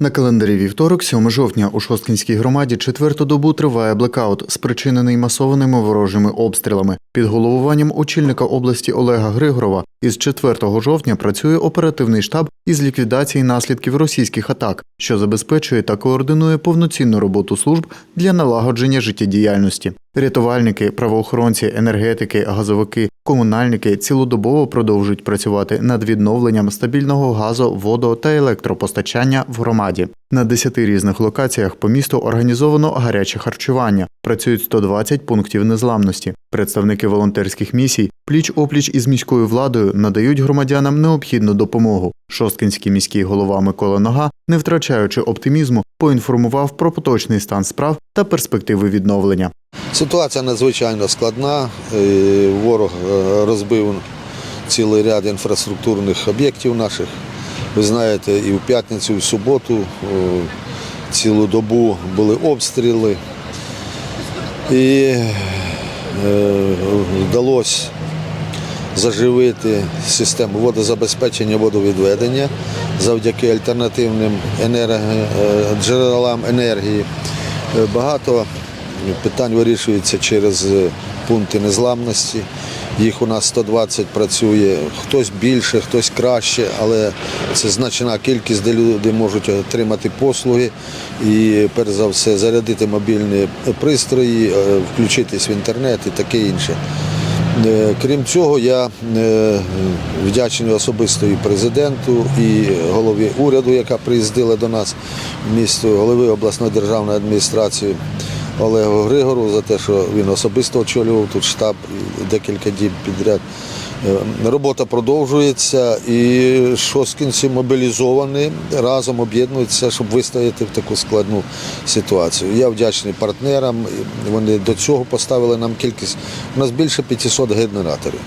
На календарі вівторок, 7 жовтня, у Шосткінській громаді четверту добу триває блекаут, спричинений масованими ворожими обстрілами. Під головуванням очільника області Олега Григорова із 4 жовтня працює оперативний штаб із ліквідації наслідків російських атак, що забезпечує та координує повноцінну роботу служб для налагодження життєдіяльності. Рятувальники, правоохоронці, енергетики, газовики, комунальники цілодобово продовжують працювати над відновленням стабільного газу, водо та електропостачання в громаді. На 10 різних локаціях по місту організовано гаряче харчування. Працюють 120 пунктів незламності. Представники волонтерських місій пліч опліч із міською владою надають громадянам необхідну допомогу. Шосткинський міський голова Микола Нога, не втрачаючи оптимізму, поінформував про поточний стан справ та перспективи відновлення. Ситуація надзвичайно складна. Ворог е, розбив цілий ряд інфраструктурних об'єктів наших. Ви знаєте, і в п'ятницю, і в суботу цілу добу були обстріли. І вдалося заживити систему водозабезпечення, водовідведення завдяки альтернативним е, джерелам енергії. Е, Багато питань вирішується через е, пункти незламності. Їх у нас 120 працює, хтось більше, хтось краще, але це значна кількість, де люди можуть отримати послуги і, перш за все, зарядити мобільні пристрої, е, включитись в інтернет і таке інше. Е, Крім цього, я е, вдячний особисто і президенту, і голові уряду, яка приїздила до нас в місто, голови обласної державної адміністрації Олегу Григору за те, що він особисто очолював тут штаб декілька діб підряд. Е, Робота продовжується і шосткінці мобілізовані, разом об'єднуються, щоб вистояти в таку складну ситуацію. Я вдячний партнерам. Вони до цього поставили нам кількість. У нас більше 500 генераторів.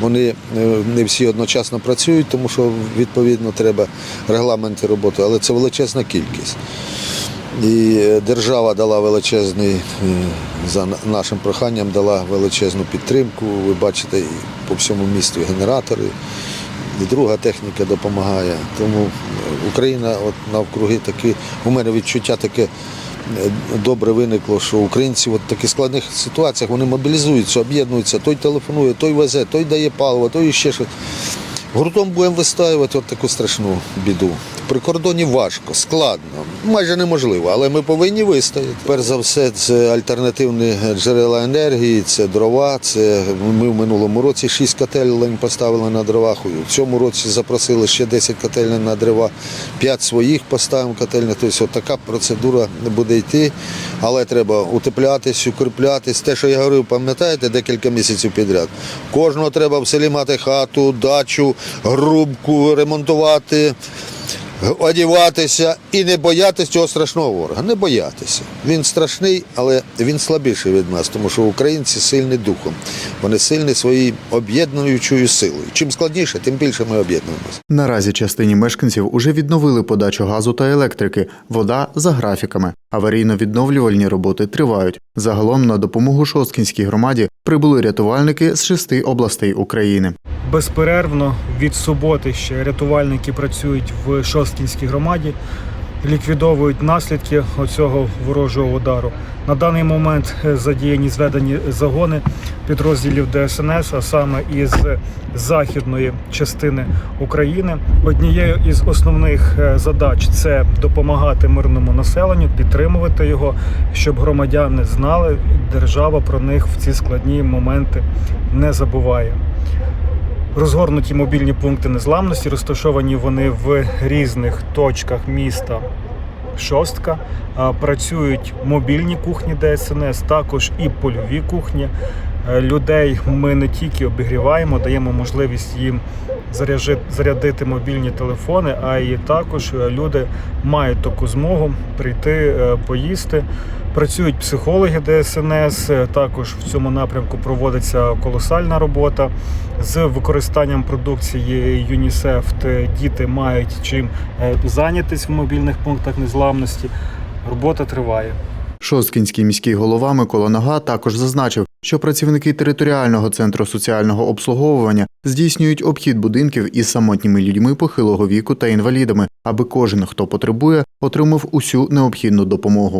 Вони е, не всі одночасно працюють, тому що відповідно треба регламенти роботи, але це величезна кількість. І е, держава дала величезний, е, за нашим проханням, дала величезну підтримку. Ви бачите, по всьому місту генератори, і друга техніка допомагає. Тому е, Україна от навкруги такі, у мене відчуття таке добре виникло, що українці от в таких складних ситуаціях вони мобілізуються, об'єднуються, той телефонує, той везе, той дає паливо, той ще щось. Гуртом будемо вистоювати от таку страшну біду. При кордоні важко, складно, майже неможливо, але ми повинні вистояти. Перш за все, це альтернативні джерела енергії, це дрова. Це ми в минулому році шість котелень поставили на дровах. У цьому році запросили ще 10 котелень на дрова, 5 своїх поставимо котельні. Тобто така процедура буде йти, але треба утеплятись, укріплятись. Те, що я говорив, пам'ятаєте, декілька місяців підряд. Кожного треба в селі мати хату, дачу, грубку ремонтувати одіватися і не боятися цього страшного ворога. Не боятися. Він страшний, але він слабіший від нас, тому що українці сильні духом. Вони сильні своєю об'єднуючою силою. Чим складніше, тим більше ми об'єднуємося. Наразі частині мешканців уже відновили подачу газу та електрики, вода за графіками. Аварійно-відновлювальні роботи тривають. Загалом на допомогу Шосткінській громаді прибули рятувальники з шести областей України. Безперервно від суботи ще рятувальники працюють в Шосткінській громаді, ліквідовують наслідки оцього ворожого удару. На даний момент е, задіяні зведені загони підрозділів ДСНС, а саме із західної частини України. Однією із основних е, задач це допомагати мирному населенню, підтримувати його, щоб громадяни знали, держава про них в ці складні моменти не забуває. Розгорнуті мобільні пункти незламності, розташовані вони в різних точках міста Шостка. Працюють мобільні кухні ДСНС, також і польові кухні. Е, Людей ми не тільки обігріваємо, даємо можливість їм зарядити мобільні телефони, а і також е, люди мають таку змогу прийти е, поїсти. Працюють психологи ДСНС. е, Також в цьому напрямку проводиться колосальна робота з використанням продукції ЮНІСЕФ. Діти мають чим зайнятися в мобільних пунктах незламності. Робота триває. Шосткінський міський голова Микола Нога також зазначив, що працівники територіального центру соціального обслуговування здійснюють обхід будинків із самотніми людьми похилого віку та інвалідами, аби кожен, хто потребує, отримав усю необхідну допомогу.